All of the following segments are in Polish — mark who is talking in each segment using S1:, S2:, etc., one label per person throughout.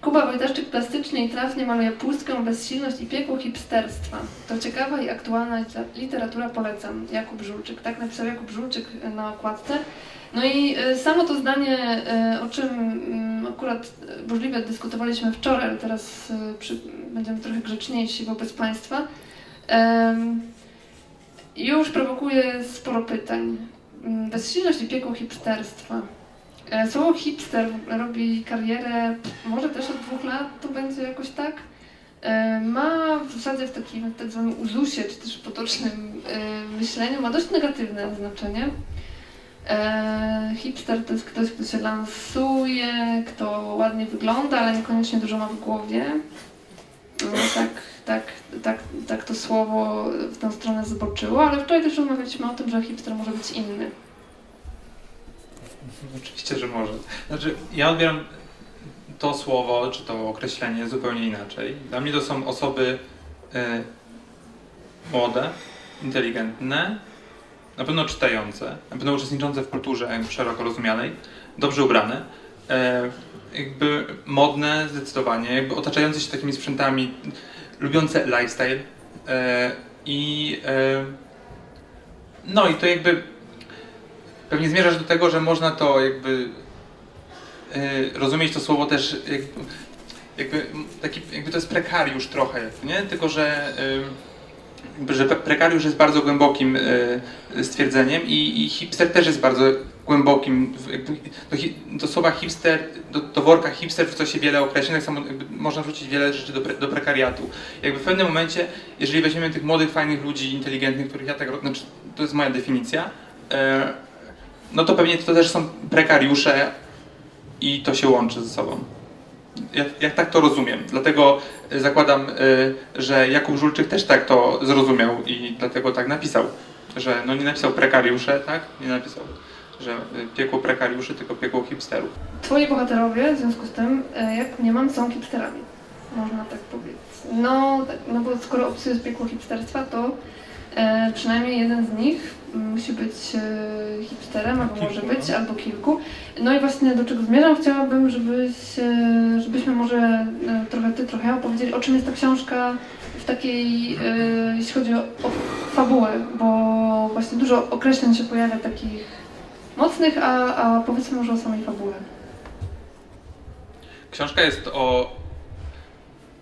S1: Kuba Wojtaszczyk plastycznie i trafnie maluje pustkę, bezsilność i piekło hipsterstwa. To ciekawa i aktualna liter- literatura, polecam. Jakub Żulczyk. Tak napisał Jakub Żulczyk na okładce. No i y, samo to zdanie, y, o czym mm, akurat y, burzliwie dyskutowaliśmy wczoraj, ale teraz przy, będziemy trochę grzeczniejsi wobec Państwa, już prowokuje sporo pytań. Mm, Bezsilność i piekło hipsterstwa. E, Słowo hipster robi karierę może też od dwóch lat, to będzie jakoś tak. E, Ma w zasadzie w takim tak zwanym uzusie, czy też potocznym e, myśleniu, ma dość negatywne znaczenie. Hipster to jest ktoś, kto się lansuje, kto ładnie wygląda, ale niekoniecznie dużo ma w głowie. No, tak, tak, tak, tak to słowo w tę stronę zboczyło, ale wczoraj też rozmawialiśmy o tym, że hipster może być inny.
S2: Oczywiście, że może. Znaczy, ja odbieram to słowo, czy to określenie zupełnie inaczej. Dla mnie to są osoby e, młode, inteligentne, na pewno czytające, na pewno uczestniczące w kulturze szeroko rozumianej, dobrze ubrane, e, jakby modne zdecydowanie, jakby otaczające się takimi sprzętami, lubiące lifestyle e, i e, no i to jakby pewnie zmierzasz do tego, że można to jakby e, rozumieć to słowo też jakby, jakby taki, jakby to jest prekariusz trochę, nie? Tylko, że jakby, że prekariusz jest bardzo głębokim e, stwierdzeniem i, i hipster też jest bardzo głębokim, w- do, do słowa hipster, do, do worka hipster wrzuca się wiele określeń, tak samo można wrzucić wiele rzeczy do, pre, do prekariatu. Jakby w pewnym momencie, jeżeli weźmiemy tych młodych, fajnych ludzi, inteligentnych, których ja tak, znaczy, to jest moja definicja, e, no to pewnie to też są prekariusze i to się łączy ze sobą. Ja, tak to rozumiem. Dlatego y, zakładam, y, że Jakub Żulczyk też tak to zrozumiał i dlatego tak napisał. Że no nie napisał prekariusze, tak? Nie napisał, że y, piekło prekariuszy, tylko piekło hipsterów.
S1: Twoi bohaterowie w związku z tym, e, jak nie mam, są hipsterami. Można tak powiedzieć. No, no bo skoro opisujesz piekło hipsterstwa, to e, przynajmniej jeden z nich musi być e, hipsterem, albo może
S2: Kilku,
S1: być,
S2: no.
S1: albo kilku. No i właśnie do czego zmierzam, chciałabym, żebyś, e, żebyśmy może e, trochę ty, trochę ja opowiedzieli, o czym jest ta książka w takiej, e, jeśli chodzi o, o fabułę, bo właśnie dużo określeń się pojawia takich mocnych, a, a powiedzmy może o samej fabule.
S2: Książka jest o.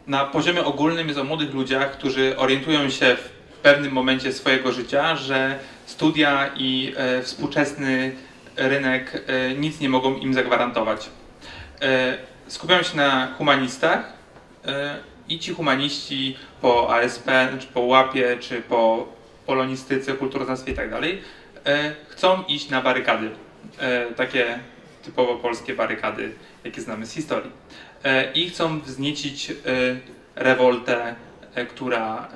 S2: Na poziomie ogólnym jest o młodych ludziach, którzy orientują się w pewnym momencie swojego życia, że studia i e, współczesny rynek e, nic nie mogą im zagwarantować. E, skupiają się na humanistach i ci humaniści po ASP, czy po łapie, czy po polonistyce, kulturoznawstwie i tak dalej, chcą iść na barykady. Takie typowo polskie barykady, jakie znamy z historii. E, I chcą wzniecić e, rewoltę, e, która,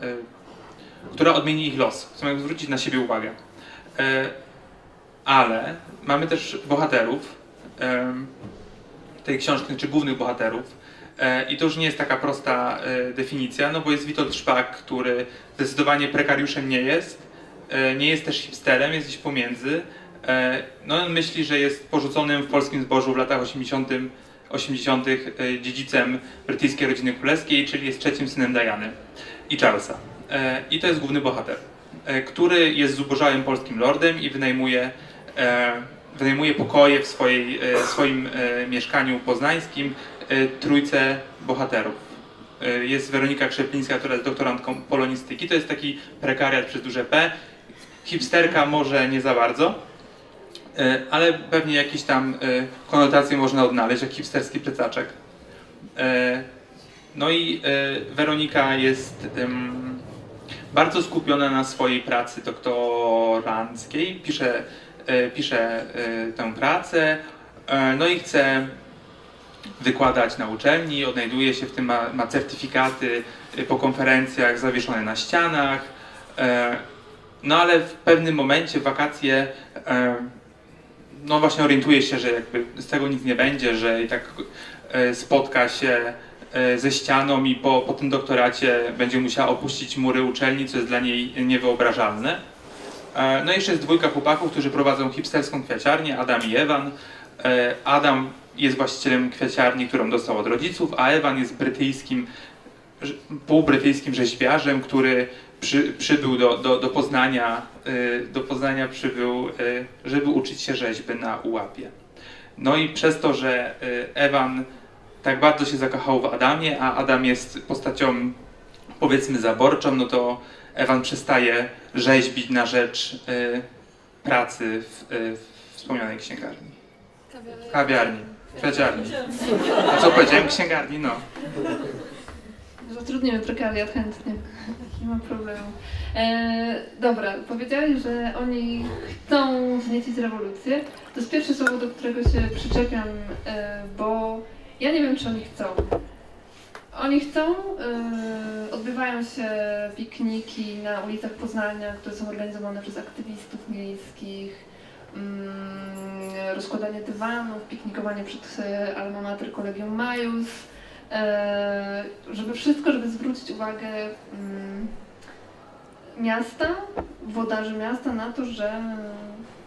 S2: która odmieni ich los. Chcą jakby zwrócić na siebie uwagę. Ale mamy też bohaterów tej książki, czy głównych bohaterów. I to już nie jest taka prosta definicja, no bo jest Witold Szpak, który zdecydowanie prekariuszem nie jest, nie jest też hipsterem, jest gdzieś pomiędzy. E, No on myśli, że jest porzuconym w polskim zbożu w latach 80. 80. e, dziedzicem brytyjskiej rodziny królewskiej, czyli jest trzecim synem Diany i Charlesa. E, I to jest główny bohater, który jest zubożałym polskim lordem i wynajmuje, wynajmuje pokoje w swojej, swoim mieszkaniu poznańskim trójce bohaterów. Jest Weronika Krzeplińska, która jest doktorantką polonistyki. To jest taki prekariat przez duże P. Hipsterka może nie za bardzo, ale pewnie jakieś tam e, konotacje można odnaleźć, jak hipsterski plecaczek. E, No i e, Weronika jest bardzo skupiona na swojej pracy doktoranckiej, pisze, e, pisze e, tę pracę, e, no i chce wykładać na uczelni, odnajduje się w tym, ma, ma certyfikaty e, po konferencjach zawieszone na ścianach, e, no ale w pewnym momencie wakacje e, no właśnie orientuje się, że jakby z tego nic nie będzie, że i tak e, spotka się e, ze ścianą i po, po tym doktoracie będzie musiała opuścić mury uczelni, co jest dla niej niewyobrażalne. E, No i jeszcze jest dwójka chłopaków, którzy prowadzą hipsterską kwiaciarnię, Adam i Ewan. Adam jest właścicielem kwiaciarni, którą dostał od rodziców, a Ewan jest brytyjskim, półbrytyjskim rzeźbiarzem, który przy, przybył do, do, do Poznania, y, do Poznania przybył, y, żeby uczyć się rzeźby na Ułapie. No i przez to, że y, Ewan tak bardzo się zakochał w Adamie, a Adam jest postacią powiedzmy zaborczą, no to Ewan przestaje rzeźbić na rzecz pracy w y, wspomnianej księgarni. Kawiarni, kwiaciarni. A co powiedziałem? Księgarni, no.
S1: Zatrudnimy prekariat chętnie. Nie ma problemu. E, dobra, powiedziałeś, że oni chcą wzniecić rewolucję. To jest pierwsze słowo, do którego się przyczepiam, e, bo ja nie wiem, czy oni chcą. Oni chcą, e, odbywają się pikniki na ulicach Poznania, które są organizowane przez aktywistów miejskich, mm, rozkładanie dywanów, piknikowanie przed e, Alma Mater Collegium Majus, żeby wszystko, żeby zwrócić uwagę mm, miasta, włodarzy miasta na to, że,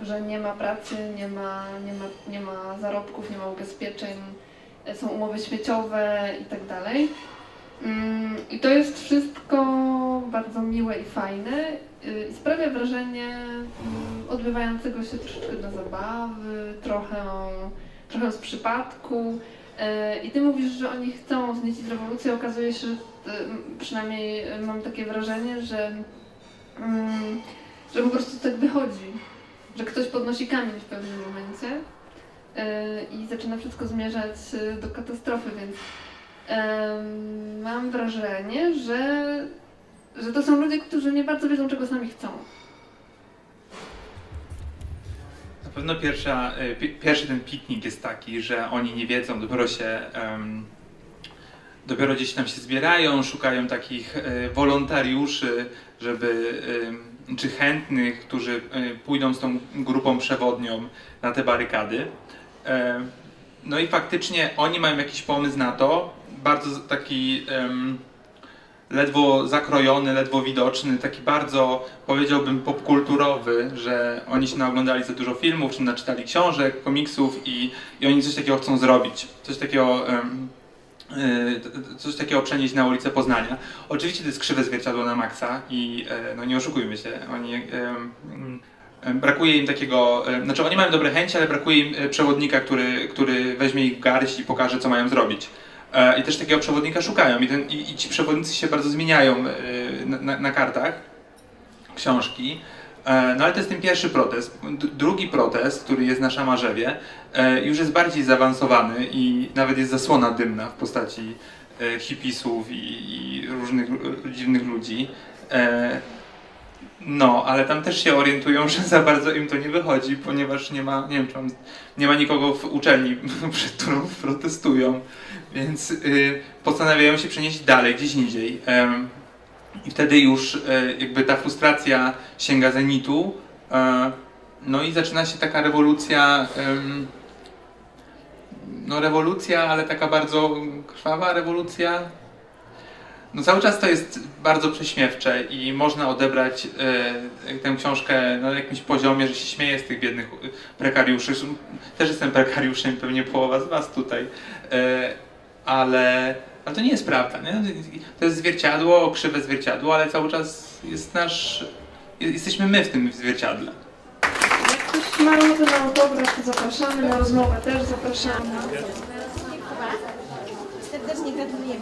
S1: że nie ma pracy, nie ma, nie, ma, nie ma zarobków, nie ma ubezpieczeń, e, są umowy śmieciowe i tak. Mm, I to jest wszystko bardzo miłe i fajne y, i sprawia wrażenie mm, odbywającego się troszeczkę dla zabawy, trochę, trochę z przypadku. E, I ty mówisz, że oni chcą wzniecić rewolucję. Okazuje się, że y, przynajmniej y, mam takie wrażenie, że, mm, że po prostu tak wychodzi, że ktoś podnosi kamień w pewnym momencie e, i zaczyna wszystko zmierzać do katastrofy, więc mam wrażenie, że, że to są ludzie, którzy nie bardzo wiedzą, czego sami chcą.
S2: Pewno pierwsza, pi- pierwszy ten piknik jest taki, że oni nie wiedzą, dopiero się em, dopiero gdzieś tam się zbierają, szukają takich y, wolontariuszy, żeby czy chętnych, którzy y, pójdą z tą grupą przewodnią na te barykady. No i faktycznie oni mają jakiś pomysł na to, bardzo taki em, ledwo zakrojony, ledwo widoczny, taki bardzo powiedziałbym popkulturowy, że oni się naoglądali za dużo filmów, czy naczytali książek, komiksów i, i oni coś takiego chcą zrobić. Coś takiego, t- coś takiego przenieść na ulicę Poznania. Oczywiście to jest krzywe zwierciadło na maksa i e, no nie oszukujmy się, oni Brakuje im takiego, e, znaczy oni mają dobre chęci, ale brakuje im przewodnika, który, który weźmie ich garść i pokaże, co mają zrobić. E, I też takiego przewodnika szukają. I, ten, i, i ci przewodnicy się bardzo zmieniają e, na, na, na kartach książki. E, No ale to jest ten pierwszy protest. Drugi protest, który jest na Szamarzewie, już jest bardziej zaawansowany i nawet jest zasłona dymna w postaci hipisów i, i różnych dziwnych ludzi. No, ale tam też się orientują, że za bardzo im to nie wychodzi, ponieważ nie ma, nie wiem, czy tam, nie ma nikogo w uczelni, przed którą protestują, więc y, postanawiają się przenieść dalej, gdzieś indziej. I wtedy już e, jakby ta frustracja sięga zenitu, e, no i zaczyna się taka rewolucja, no rewolucja, ale taka bardzo krwawa rewolucja, no cały czas to jest bardzo prześmiewcze i można odebrać e, tę książkę na jakimś poziomie, że się śmieje z tych biednych e, prekariuszy. Też jestem prekariuszem, pewnie połowa z was tutaj, e, ale, ale to nie jest prawda. Nie? To jest zwierciadło, krzywe zwierciadło, ale cały czas jest nasz, jesteśmy my w tym zwierciadle.
S1: Jak ktoś ma ochotę na autograf, to zapraszamy, na rozmowę też zapraszamy.
S3: Serdecznie gratulujemy.